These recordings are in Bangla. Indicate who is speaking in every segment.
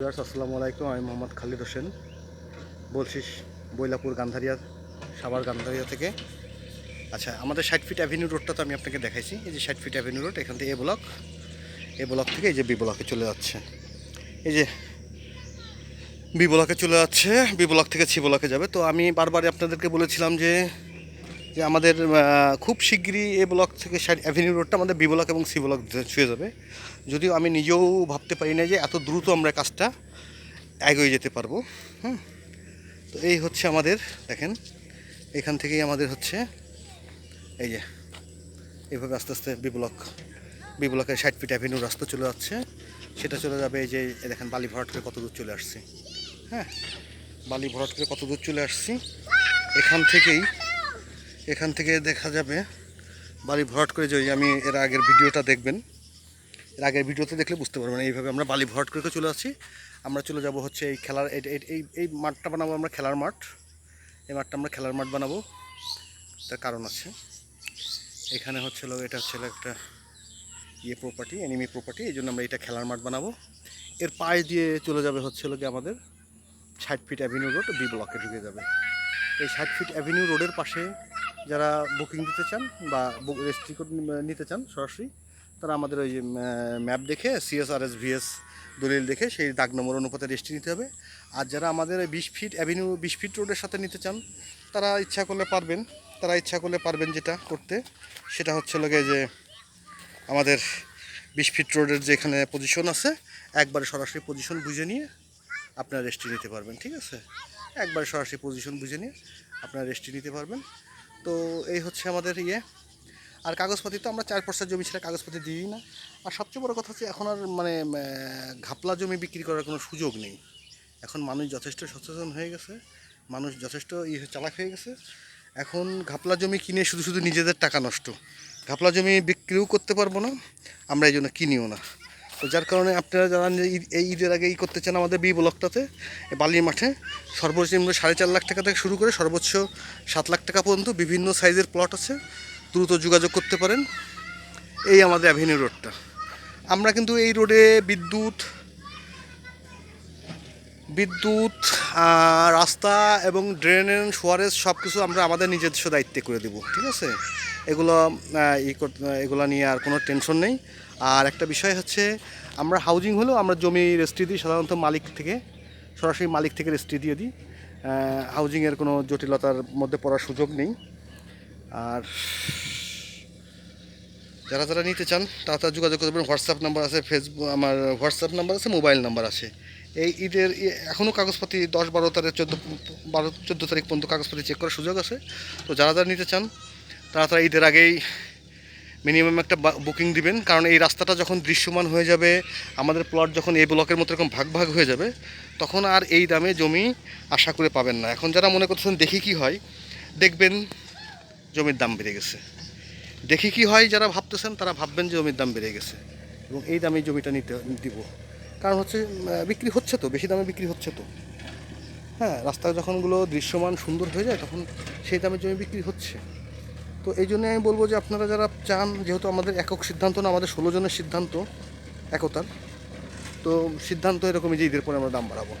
Speaker 1: আসসালামু আলাইকুম। আমি মোহাম্মদ খালিদ হোসেন। বলছি বৈলাপুর গান্ধারিয়া, সাভার গান্ধারিয়া থেকে। আচ্ছা আমাদের ষাট ফিট অ্যাভিনিউ রোডটা তো আমি আপনাকে দেখাইছি। এই যে ষাট ফিট অ্যাভিনিউ রোড এখান থেকে এ ব্লক এ ব্লক থেকে এই যে বি ব্লকে চলে যাচ্ছে। এই যে বি ব্লকে চলে যাচ্ছে, বি ব্লক থেকে সি ব্লকে যাবে। তো আমি বারবার আপনাদেরকে বলেছিলাম যে যে আমাদের খুব শিগগিরই এ ব্লক থেকে ষাট অ্যাভিনিউ রোডটা আমাদের বি ব্লক এবং সি ব্লক ছুঁয়ে যাবে। যদিও আমি নিজেও ভাবতে পারি না যে এত দ্রুত আমরা কাজটা এগিয়ে যেতে পারব। হুম? তো এই হচ্ছে আমাদের, দেখেন, এখান থেকেই আমাদের হচ্ছে, এই যে এইভাবে আস্তে আস্তে বি ব্লক, বি ব্লকের ষাট ফিট অ্যাভিনিউ রাস্তা চলে যাচ্ছে। সেটা চলে যাবে এই যে দেখেন, বালি ভরাট করে কত দূর চলে আসছি। হ্যাঁ বালি ভরাট করে কত দূর চলে আসছি। এখান থেকেই এখান থেকে দেখা যাবে। বালি ভরাট করে যে আমি এর আগের ভিডিওটা দেখবেন। এর আগের ভিডিওতে দেখলে বুঝতে পারবেন এইভাবে আমরা বালি ভরাট করে চলে আসছি। আমরা চলে যাব হচ্ছে এই খেলার, এই- এই- মাঠটা বানাবো আমরা খেলার মাঠ। এই মাঠটা আমরা খেলার মাঠ বানাবো। তার কারণ আছে। এখানে হচ্ছে এটা হচ্ছে একটা ইয়ে প্রপার্টি এনিমি প্রপার্টি এই জন্য আমরা এটা খেলার মাঠ বানাবো। এর পাশ দিয়ে চলে যাবে হচ্ছে কি আমাদের ষাট ফিট অ্যাভিনিউ রোড বি ব্লকে ঢুকে যাবে। এই ষাট ফিট অ্যাভিনিউ রোডের পাশে যারা বুকিং দিতে চান বা রেজিস্ট্রি নিতে চান সরাসরি, তারা আমাদের ওই ম্যাপ দেখে সিএসআরএস ভিএস দলিল দেখে সেই দাগ নম্বর অনুপাতে রেজিস্ট্রি নিতে হবে। আর যারা আমাদের এই বিশ ফিট অ্যাভিনিউ বিশ ফিট রোডের সাথে নিতে চান, তারা ইচ্ছা করলে পারবেন। তারা ইচ্ছা করলে পারবেন যেটা করতে। সেটা হচ্ছে লোকে যে আমাদের বিশ ফিট রোডের যেখানে পজিশন আছে, একবারে সরাসরি পজিশন বুঝে নিয়ে আপনারা রেস্ট্রি নিতে পারবেন, ঠিক আছে? একবারে সরাসরি পজিশন বুঝে নিয়ে আপনার রেস্ট্রি নিতে পারবেন। তো এই হচ্ছে আমাদের ইয়ে। আর কাগজপাতি তো আমরা চার পয়সা জমি ছেড়ে কাগজপাতি দিই না। আর সবচেয়ে বড় কথা হচ্ছে এখন আর মানে ঘাপলা জমি বিক্রি করার কোনো সুযোগ নেই। এখন মানুষ যথেষ্ট সচেতন হয়ে গেছে, মানুষ যথেষ্ট ইয়ে চালাক হয়ে গেছে। এখন ঘাপলা জমি কিনে শুধু শুধু নিজেদের টাকা নষ্ট। ঘাপলা জমি বিক্রিও করতে পারব না, আমরা এই জন্য কিনিও না। তো যার কারণে আপনারা যারা এই ঈদের আগে ই করতে চান আমাদের বি ব্লকটাতে বালির মাঠে, সর্বোচ্চ নিম্ন সাড়ে চার লাখ টাকা থেকে শুরু করে সর্বোচ্চ সাত লাখ টাকা পর্যন্ত বিভিন্ন সাইজের প্লট আছে, দ্রুত যোগাযোগ করতে পারেন। এই আমাদের অ্যাভিনিউ রোডটা আমরা কিন্তু এই রোডে বিদ্যুৎ বিদ্যুৎ রাস্তা এবং ড্রেনের সোয়ারেজ সব কিছু আমরা আমাদের নিজস্ব দায়িত্বে করে দেব, ঠিক আছে? এগুলো ই এগুলো নিয়ে আর কোনো টেনশন নেই। আর একটা বিষয় হচ্ছে, আমরা হাউজিং হলেও আমরা জমি রেজিস্ট্রি দিই সাধারণত মালিক থেকে, সরাসরি মালিক থেকে রেজিস্ট্রি দিয়ে দিই। হাউজিংয়ের কোনো জটিলতার মধ্যে পড়ার সুযোগ নেই। আর যারা যারা নিতে চান, তারা তারা যোগাযোগ করবেন হোয়াটসঅ্যাপ নাম্বার আছে ফেসবুক আমার হোয়াটসঅ্যাপ নাম্বার আছে মোবাইল নাম্বার আছে। এই ঈদের এখনও কাগজপাতি দশ বারো তারিখ, চোদ্দ, বারো, চোদ্দ তারিখ পর্যন্ত কাগজপাতি চেক করার সুযোগ আছে। তো যারা যারা নিতে চান, তারা তারা ঈদের আগেই মিনিমাম একটা বুকিং দিবেন, কারণ এই রাস্তাটা যখন দৃশ্যমান হয়ে যাবে, আমাদের প্লট যখন এই ব্লকের মতো এরকম ভাগ ভাগ হয়ে যাবে, তখন আর এই দামে জমি আশা করে পাবেন না। এখন যারা মনে করতেছেন দেখি কি হয়, দেখবেন জমির দাম বেড়ে গেছে। দেখি কি হয় যারা ভাবতেছেন, তারা ভাববেন যে জমির দাম বেড়ে গেছে এবং এই দামে জমিটা নিতে, দিব। কারণ হচ্ছে বিক্রি হচ্ছে তো, বেশি দামে বিক্রি হচ্ছে তো। হ্যাঁ রাস্তা যখনগুলো দৃশ্যমান সুন্দর হয়ে যায়, তখন সেই দামে জমি বিক্রি হচ্ছে। তো এই জন্য আমি বলব যে আপনারা যারা চান, যেহেতু আমাদের একক সিদ্ধান্ত না, আমাদের ষোলো জনের সিদ্ধান্ত, একতার, তো সিদ্ধান্ত এরকমই যে ঈদের পরে আমরা দাম বাড়াবো।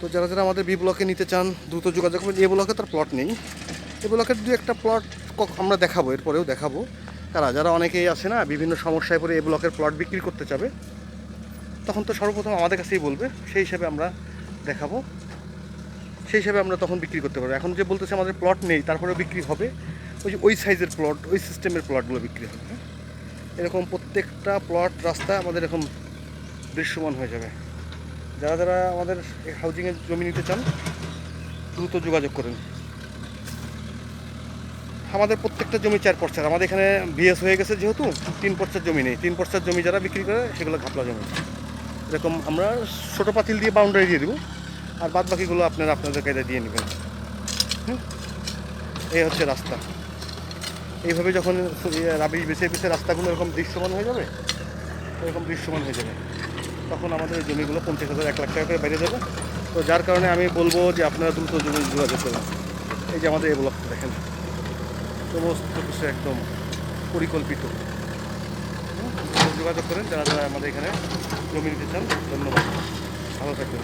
Speaker 1: তো যারা যারা আমাদের বি ব্লকে নিতে চান, দ্রুত যোগাযোগ করবেন এ ব্লকে তার প্লট নেই। এ ব্লকের দু একটা প্লট আমরা দেখাবো, এরপরেও দেখাবো। তারা যারা অনেকেই আছে না, বিভিন্ন সমস্যায় পড়ে এ ব্লকের প্লট বিক্রি করতে চাবে, তখন তো সর্বপ্রথম আমাদের কাছেই বলবে। সেই হিসাবে আমরা দেখাবো। সেই হিসাবে আমরা তখন বিক্রি করতে পারব। এখন যে বলতেছে আমাদের প্লট নেই, তারপরেও বিক্রি হবে। ওই যে ওই সাইজের প্লট ওই সিস্টেমের প্লটগুলো বিক্রি হবে হ্যাঁ? এরকম প্রত্যেকটা প্লট রাস্তা আমাদের এরকম দৃশ্যমান হয়ে যাবে। যারা যারা আমাদের হাউজিংয়ের জমি নিতে চান, দ্রুত যোগাযোগ করুন। আমাদের প্রত্যেকটা জমি চার পর্চার। আমাদের এখানে বিএস হয়ে গেছে যেহেতু, তিন পর্চার জমি নেই। তিন পর্চার জমি যারা বিক্রি করে, সেগুলো ঘাপলা জমি। এরকম আমরা ছোটো পাতিল দিয়ে বাউন্ডারি দিয়ে দেবো, আর বাদ বাকিগুলো আপনারা আপনাদের কায়দায় দিয়ে নেবেন। হুম? এই হচ্ছে রাস্তা। এইভাবে যখন রাবি বেছে বেছে রাস্তাগুলো এরকম দৃশ্যমান হয়ে যাবে, এরকম দৃশ্যমান হয়ে যাবে, তখন আমাদের জমিগুলো পঞ্চাশ হাজার, এক লাখ টাকা করে বেড়ে যাবে। তো যার কারণে আমি বলব যে আপনারা দ্রুত জমি যোগাযোগ করুন। এই যে আমাদের এই ব্লকটা দেখেন, সমস্ত কিছু একদম পরিকল্পিত। যোগাযোগ করেন, যারা যারা আমাদের এখানে জমি নিতে চান, ধন্যবাদ। ভালো থাকবেন।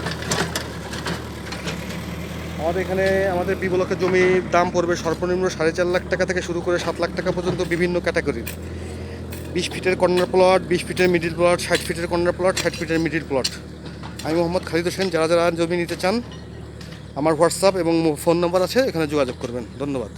Speaker 1: আমাদের এখানে, আমাদের বি ব্লকের জমির দাম পড়বে সর্বনিম্ন সাড়ে চার লাখ টাকা থেকে শুরু করে সাত লাখ টাকা পর্যন্ত বিভিন্ন ক্যাটাগরির বিশ ফিটের কর্নার প্লট, বিশ ফিটের মিডিল প্লট ষাট ফিটের কর্নার প্লট, ষাট ফিটের মিডিল প্লট আমি মোহাম্মদ খালিদ হোসেন, যারা যারা জমি নিতে চান, আমার হোয়াটসঅ্যাপ এবং ফোন নাম্বার আছে, এখানে যোগাযোগ করবেন। ধন্যবাদ।